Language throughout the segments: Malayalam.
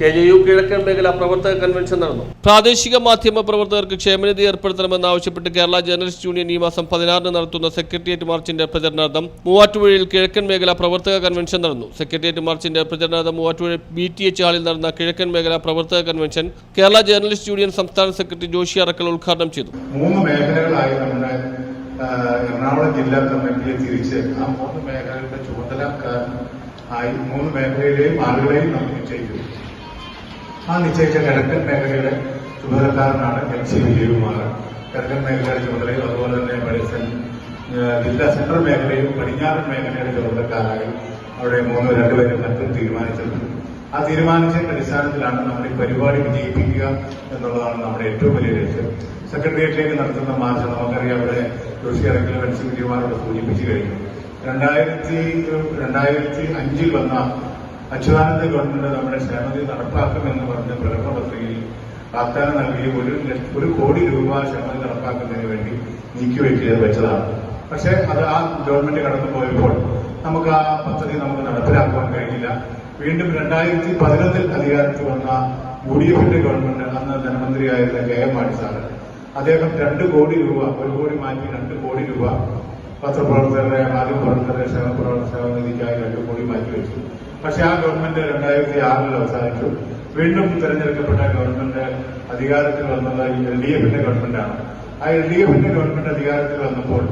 K J U കിഴക്കൻ മേഖല പ്രവർത്തക കൺവെൻഷൻ നടന്നു. പ്രാദേശിക മാധ്യമ പ്രവർത്തകർക്ക് ക്ഷേമനിധി ഏർപ്പെടുത്തണമെന്നാവശ്യപ്പെട്ട് കേരള ജേർണലിസ്റ്റ് യൂണിയൻ ഈ മാസം പതിനാറിന് നടത്തുന്ന സെക്രട്ടേറിയറ്റ് മാർച്ചിന്റെ പ്രചരണാർത്ഥം മൂവാറ്റുപുഴയിൽ കിഴക്കൻ മേഖല പ്രവർത്തക കൺവെൻഷൻ നടന്നു. സെക്രട്ടേറിയറ്റ് മാർച്ചിന്റെ പ്രചരണാർത്ഥം മൂവാറ്റുപുഴ ബി ടി എച്ച് ഹാളിൽ നടന്ന കിഴക്കൻ മേഖല പ്രവർത്തക കൺവെൻഷൻ കേരള ജേർണലിസ്റ്റ് യൂണിയൻ സംസ്ഥാന സെക്രട്ടറി ജോഷി അറക്കൽ ഉദ്ഘാടനം ചെയ്തു. മൂന്ന് മേഖലകളായി നമ്മുടെ എറണാകുളം ജില്ലാ കമ്മിറ്റിയെ തിരിച്ച് ആ മൂന്ന് മേഖലകളുടെ ചുമതലക്കാരൻ ആയി മൂന്ന് മേഖലയിലെയും ആളുകളെയും നമ്മൾ നിശ്ചയിക്കുന്നു ആ നിശ്ചയിച്ച കിഴക്കൻ മേഖലയുടെ ചുമതലക്കാരനാണ് എം സി വിജയകുമാർ. കിഴക്കൻ മേഖലയുടെ ചുമതലയും അതുപോലെ തന്നെ പടിസൻ ജില്ലാ സെൻട്രൽ മേഖലയും പടിഞ്ഞാറൻ മേഖലയുടെ ചുമതലക്കാരായി അവിടെ മൂന്ന് രണ്ടുപേരും മറ്റും തീരുമാനിച്ചിട്ടുണ്ട്. ആ തീരുമാനിച്ചതിന്റെ അടിസ്ഥാനത്തിലാണ് നമ്മൾ ഈ പരിപാടി വിജയിപ്പിക്കുക എന്നുള്ളതാണ് നമ്മുടെ ഏറ്റവും വലിയ ലക്ഷ്യം. സെക്രട്ടേറിയറ്റിലേക്ക് നടത്തുന്ന മാർച്ച് നമുക്കറിയാം അവിടെ ജോഷി ഇറക്കൽ വെൻസി വിജയമാരോട് സൂചിപ്പിച്ചു കഴിഞ്ഞു. രണ്ടായിരത്തി രണ്ടായിരത്തി അഞ്ചിൽ വന്ന അച്യുതാനന്ദ ഗവൺമെന്റ് നമ്മുടെ ക്ഷേമതി നടപ്പാക്കുമെന്ന് പറഞ്ഞ പ്രകടന പത്രികയിൽ വാഗ്ദാനം നൽകി ഒരു ഒരു കോടി രൂപ ക്ഷേമതി നടപ്പാക്കുന്നതിന് വേണ്ടി നീക്കിവെക്കിയത് വെച്ചതാണ്. പക്ഷേ അത് ആ ഗവൺമെന്റ് കടന്നു പോയപ്പോൾ നമുക്ക് ആ പദ്ധതി നമുക്ക് നടപ്പിലാക്കുവാൻ കഴിഞ്ഞില്ല. വീണ്ടും രണ്ടായിരത്തി പതിനൊന്നിൽ അധികാരത്തിൽ വന്ന യു ഡി എഫിന്റെ ഗവൺമെന്റ് അന്ന് ധനമന്ത്രിയായിരുന്ന കെ എം മാണി സാറ്. അദ്ദേഹം രണ്ട് കോടി രൂപ ഒരു കോടി മാറ്റി രണ്ട് കോടി രൂപ പത്രപ്രവർത്തകരുടെ മാധ്യമപ്രവർത്തകരുടെ ക്ഷേമപ്രവർത്തക നിധിക്കായി രണ്ട് കോടി മാറ്റി വെച്ചു. പക്ഷെ ആ ഗവൺമെന്റ് രണ്ടായിരത്തി ആറിൽ അവസാനിച്ചു. വീണ്ടും തെരഞ്ഞെടുക്കപ്പെട്ട ഗവൺമെന്റ് അധികാരത്തിൽ വന്നത് എൽ ഡി എഫിന്റെ ഗവൺമെന്റാണ്. ആ എൽ ഡി എഫിന്റെ ഗവൺമെന്റ് അധികാരത്തിൽ വന്നപ്പോൾ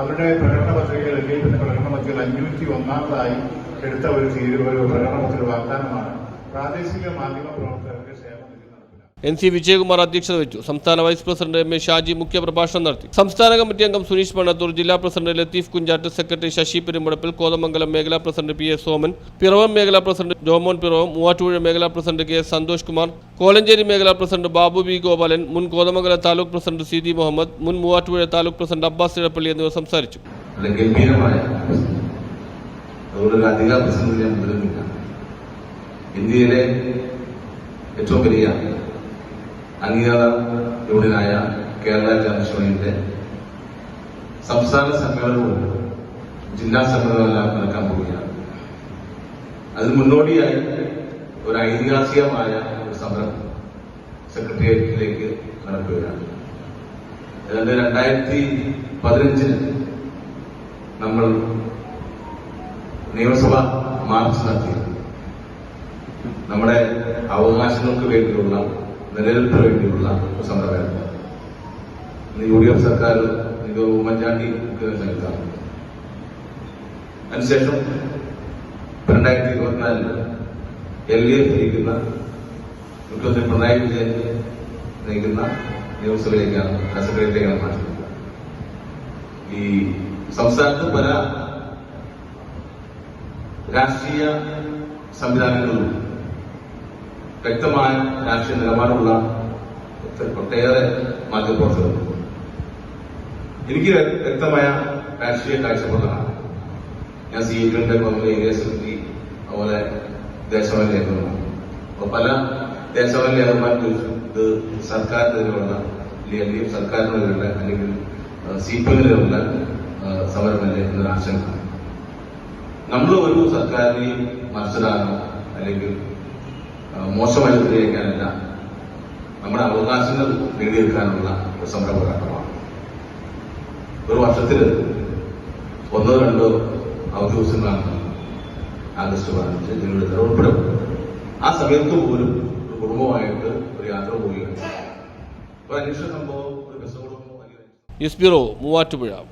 അവരുടെ പ്രകടന പത്രികയിൽ എൽ ഡി എഫിന്റെ പ്രകടന പത്രികയിൽ അഞ്ഞൂറ്റി ഒന്നാമതായി എടുത്ത ഒരു തീരു ഒരു പ്രകടന പത്രിക വാഗ്ദാനമാണ്. പ്രാദേശിക മാധ്യമ നടപ്പിലാക്കുക എൻ സി വിജയകുമാർ അധ്യക്ഷത വെച്ചു സംസ്ഥാന vice president M A Shaji മുഖ്യ പ്രഭാഷണം നടത്തി. സംസ്ഥാന കമ്മിറ്റി അംഗം സുനീഷ് മണ്ണത്തൂർ ജില്ലാ പ്രസിഡന്റ് ലത്തീഫ് കുഞ്ചാട്ട് സെക്രട്ടറി ശശി പെരുമ്പടപ്പിൽ കോതമംഗലം മേഖലാ president P S Soman Piravom മേഖലാ പ്രസിഡന്റ് ജോമോൻ പിറവം മൂവാറ്റുപുഴ മേഖലാ president K S Santhosh Kumar Kolenchery മേഖലാ പ്രസിഡന്റ് ബാബു ബി ഗോപാലൻ മുൻ Kothamangalam taluk president C D Muhammad മുൻ മൂവാറ്റുപുഴ താലൂക്ക് പ്രസിഡന്റ് അബ്ബാസ് ഇടപ്പള്ളി എന്നിവർ സംസാരിച്ചു. ഇന്ത്യയിലെ ഏറ്റവും വലിയ അംഗീകാര യൂണിയനായ കേരള യൂണിയന്റെ സംസ്ഥാന സമ്മേളനവും ജില്ലാ സമ്മേളനമെല്ലാം നടക്കാൻ പോവുകയാണ്. അതിന് മുന്നോടിയായി ഒരു ഐതിഹാസികമായ ഒരു സമരം സെക്രട്ടേറിയറ്റിലേക്ക് നടക്കുകയാണ്. അതായത് രണ്ടായിരത്തി പതിനഞ്ചിന് നമ്മൾ നിയമസഭ മാർച്ച് നടത്തി. നമ്മുടെ അവകാശങ്ങൾക്ക് വേണ്ടിയുള്ള നിലനിൽപ്പിന് വേണ്ടിയുള്ള സമരമായിരുന്നു ഇന്ന് യു ഡി എഫ് സർക്കാർ ഇത് ഉമ്മൻചാണ്ടി നൽകാറ് അതിനുശേഷം രണ്ടായിരത്തി ഇരുപത്തിനാലിൽ എൽ ഡി എഫ് ഭരിക്കുന്ന മുഖ്യമന്ത്രി പിണറായി വിജയൻ നയിക്കുന്ന നിയമസഭയിലേക്കാണ് സെക്രട്ടറിയേക്കാണ് മാറ്റുന്നത്. ഈ സംസ്ഥാനത്ത് പല രാഷ്ട്രീയ സംവിധാനങ്ങളിലും വ്യക്തമായ രാഷ്ട്രീയ നിലപാടുള്ള ഒട്ടേറെ മാധ്യമപ്രവർത്തകർ. എനിക്ക് വ്യക്തമായ രാഷ്ട്രീയ കാഴ്ചപ്പാടാണ് ഞാൻ സി എ പിയുടെ കോൺഗ്രസ് ഏരിയ സെക്രട്ടറി അതുപോലെ ദേശാവലി നേതൃത്വമാണ് അപ്പൊ പല നേതാക്കന്മാർ ചോദിച്ചു ഇത് സർക്കാരിനെതിരെയുള്ള അല്ലെങ്കിൽ സർക്കാരിനെതിരെയുള്ള അല്ലെങ്കിൽ സി പി എമ്മിനെതിരെയുള്ള സമരമല്ലേ എന്നൊരു ആശങ്ക നമ്മൾ ഒരു സർക്കാരിനെയും മനസ്സിലാകണം അല്ലെങ്കിൽ മോശമായി ഉപയോഗിക്കാനല്ല നമ്മുടെ അവകാശങ്ങൾ നേടിയെടുക്കാനുള്ള ഒരു സമര പോരാട്ടമാണ് ഒരു വർഷത്തിൽ ഒന്നോ രണ്ടോ അവധി ദിവസങ്ങളാണ് ആഗസ്റ്റ് പതിനഞ്ച് ജനുവരി ഉൾപ്പെടും. ആ സമയത്ത് പോലും ഒരു കുടുംബമായിട്ട് ഒരു യാത്ര പോവുകയാണ്. ഒരു അന്വേഷണ സംഭവം ഒരു ബസ് കുടുംബം ബ്യൂറോ മൂവാറ്റുപുഴ.